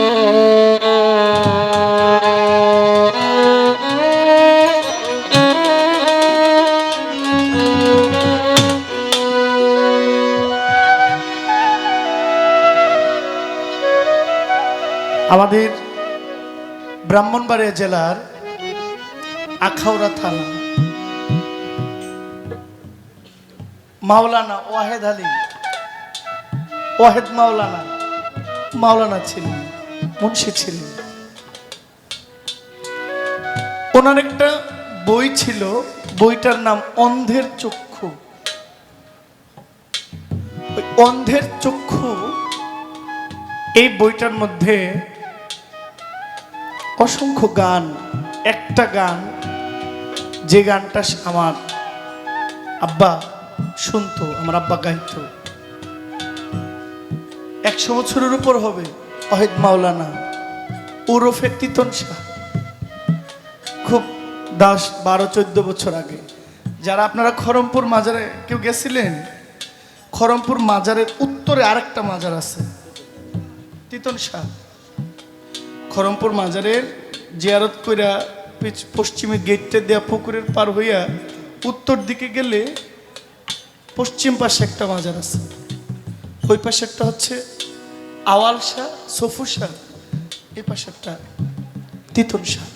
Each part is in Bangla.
Oh. আমাদের ব্রাহ্মণবাড়িয়া জেলার আখাউড়া থানা। মাওলানা ওয়াহেদ আলী, ওয়াহেদ মাওলানা মাওলানা ছিলেন, মুন্সি ছিলেন। ওনার একটা বই ছিল, বইটার নাম অন্ধের চক্ষু। অন্ধের চক্ষু এই বইটার মধ্যে অসংখ্য গান, একটা গান, যে গানটা আমার আব্বা শুনতো, আমার আব্বা গাইতো। একশো বছরের উপর হবে অহেদ মাওলানা, ওরফে তিতন শাহ। খুব দশ বারো, চোদ্দ বছর আগে। যারা আপনারা খরমপুর মাজারে, কেউ গেছিলেন? খরমপুর মাজারের উত্তরে আরেকটা মাজার আছে, তিতন শাহ। খরমপুর মাজারের জিয়ারত কইরা পশ্চিমে গেটটা দেয়া পুকুরের পার হইয়া উত্তর দিকে গেলে পশ্চিম পাশে একটা মাজার আছে। ওই পাশে একটা হচ্ছে আওয়াল শাহ, সফু শাহ, এই পাশে একটা তিতন শাহ।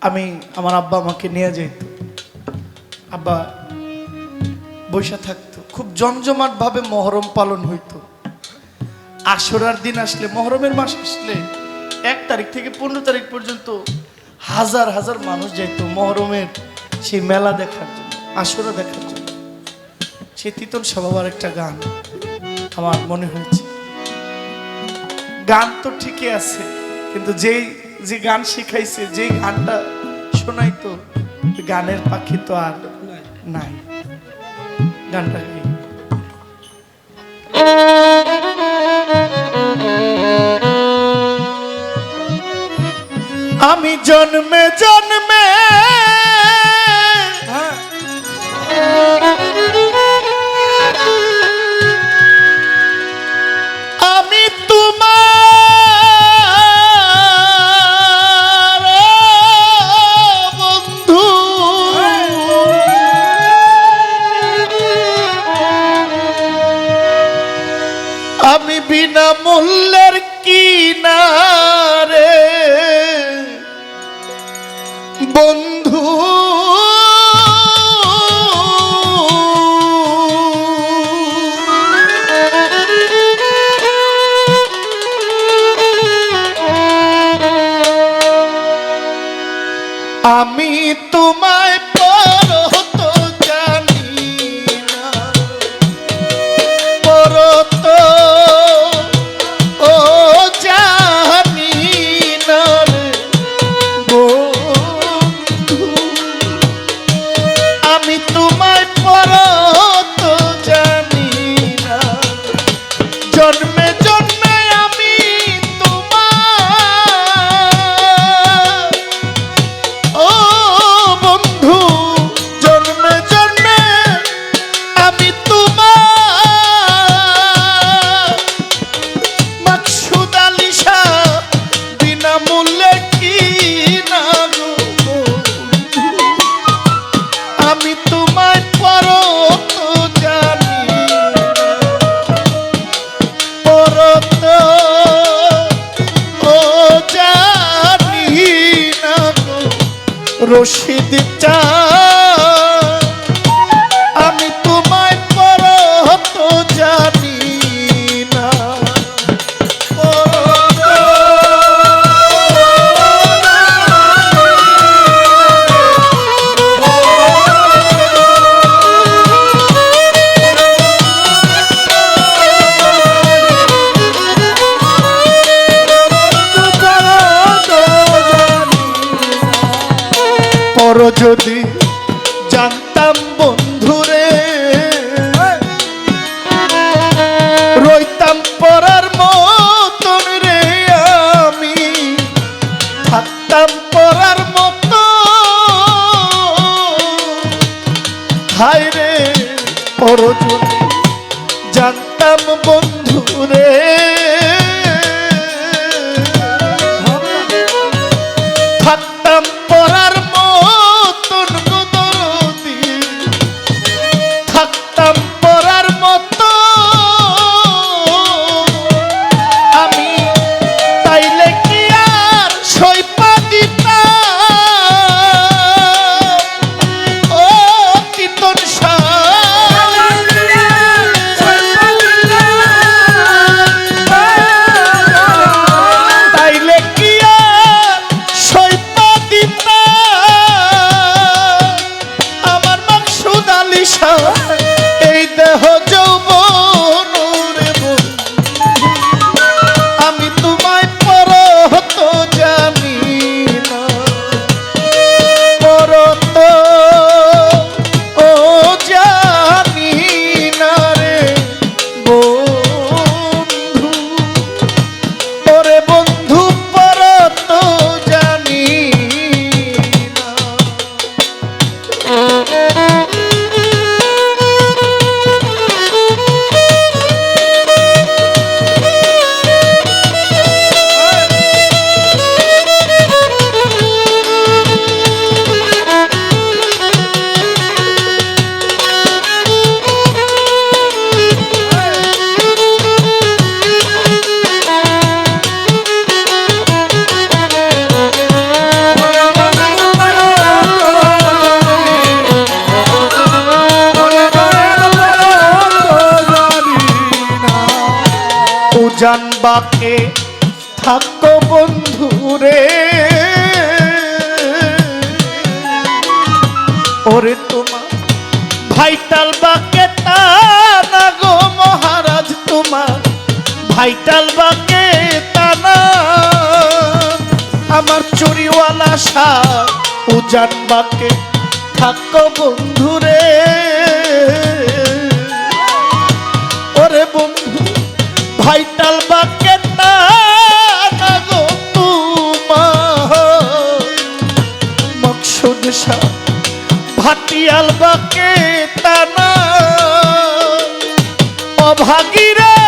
আমি আমার আব্বা আমাকে নিয়ে যাইত। আব্বা বৈশা থাকতো। খুব জমজমাট ভাবে মহরম পালন হইতো। আশরার দিন আসলে, মহরমের মাস আসলে এক তারিখ থেকে পনেরো তারিখ পর্যন্ত হাজার হাজার মানুষ যাইতো মহরমের সেই মেলা দেখার জন্য আশরা দেখার জন্য। সেই তিতন স্বভাবার একটা গান আমার মনে হয়েছে। গান তো ঠিকই আছে, কিন্তু যেই, যে গান শিখাইছে, যেই গানটা শোনাইতো, গানের পাখি তো আর নাই। গানটা কি? আমি জন্মে জন্মে আমি তোমার বন্ধু। আমি বিনা বন্ধুরে বাকে থাকো বন্ধুরে ওরে তোমার ভাইটাল বাকে তানা গো মহারাজ তোমার? ভাইটাল বাকে তা না। আমার চুরিওয়ালা সা উজান বাকে থাকো বন্ধুরে ওরে বন্ধু, ভাইটাল বাকে ভাটিয়াল বাকে তানা অভাগীরে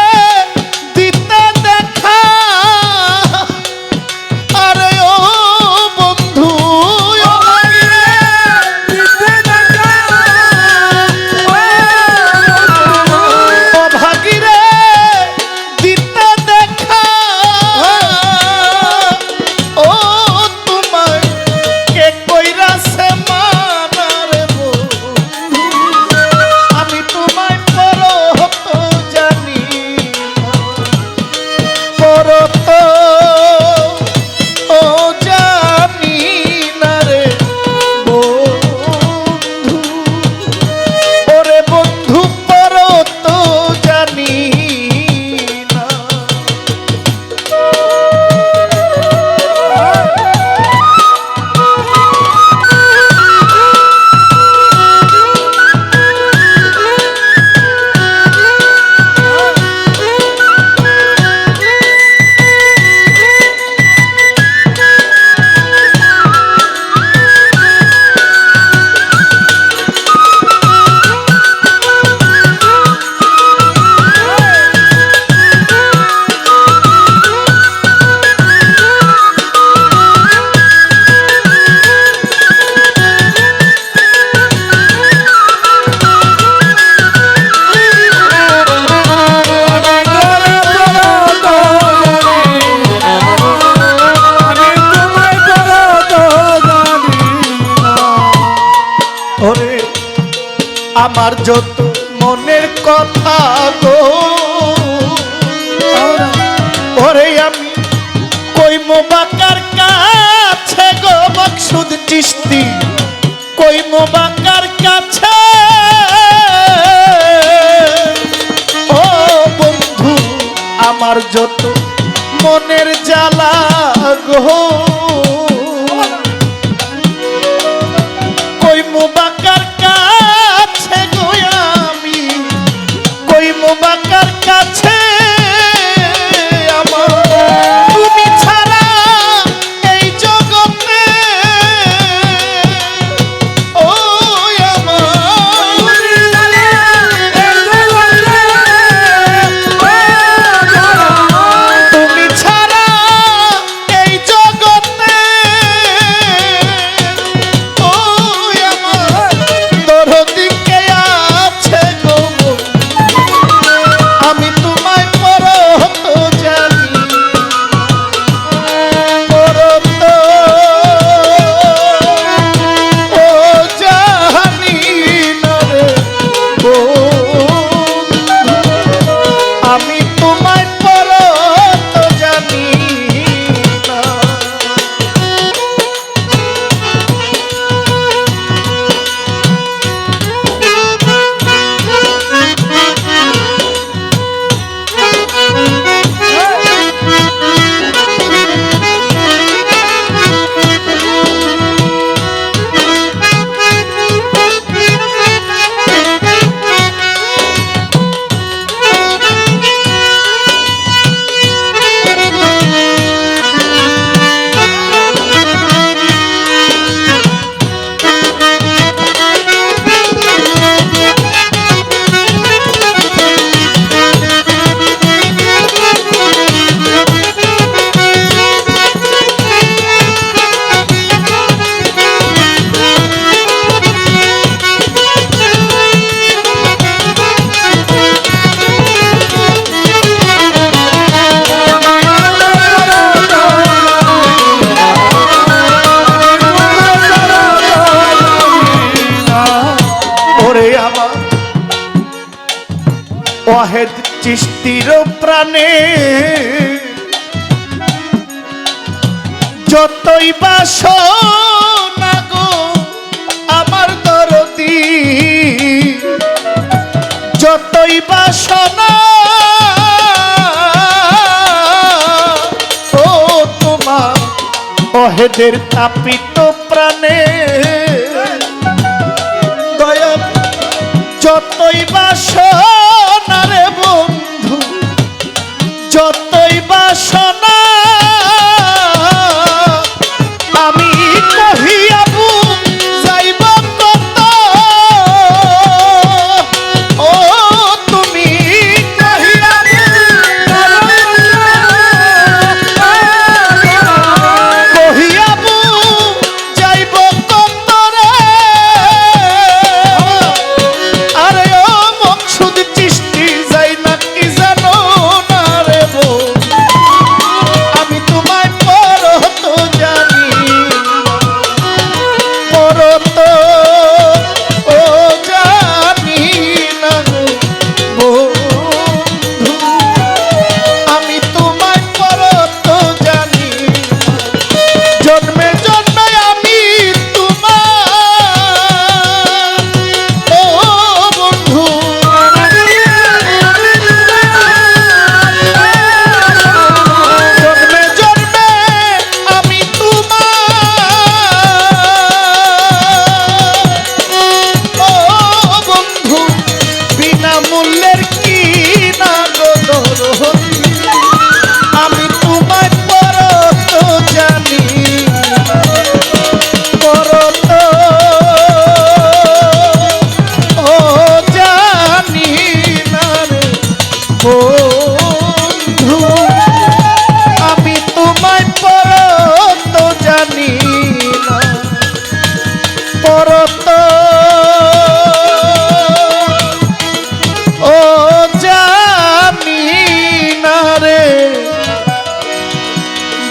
আমার যত মনের কথা গো। ওরে আমি কই মোবাকার কাছে গো মকসুদ চিস্তি কই মোবাকার কাছে? ও বন্ধু, আমার যত মনের জ্বালা গো। ওরে আমার। অহেদ চিস্তির প্রাণে যতই বাস না আমার দরদি, যতই বাস না ও তোমার অহেদের তাপিত প্রাণে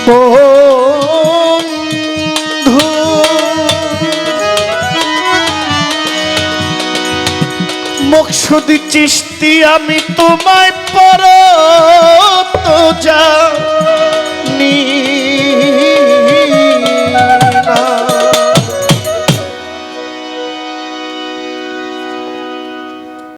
বন্ধু। মকসুদি চিস্তি আমি তোমায় পর তো জানি।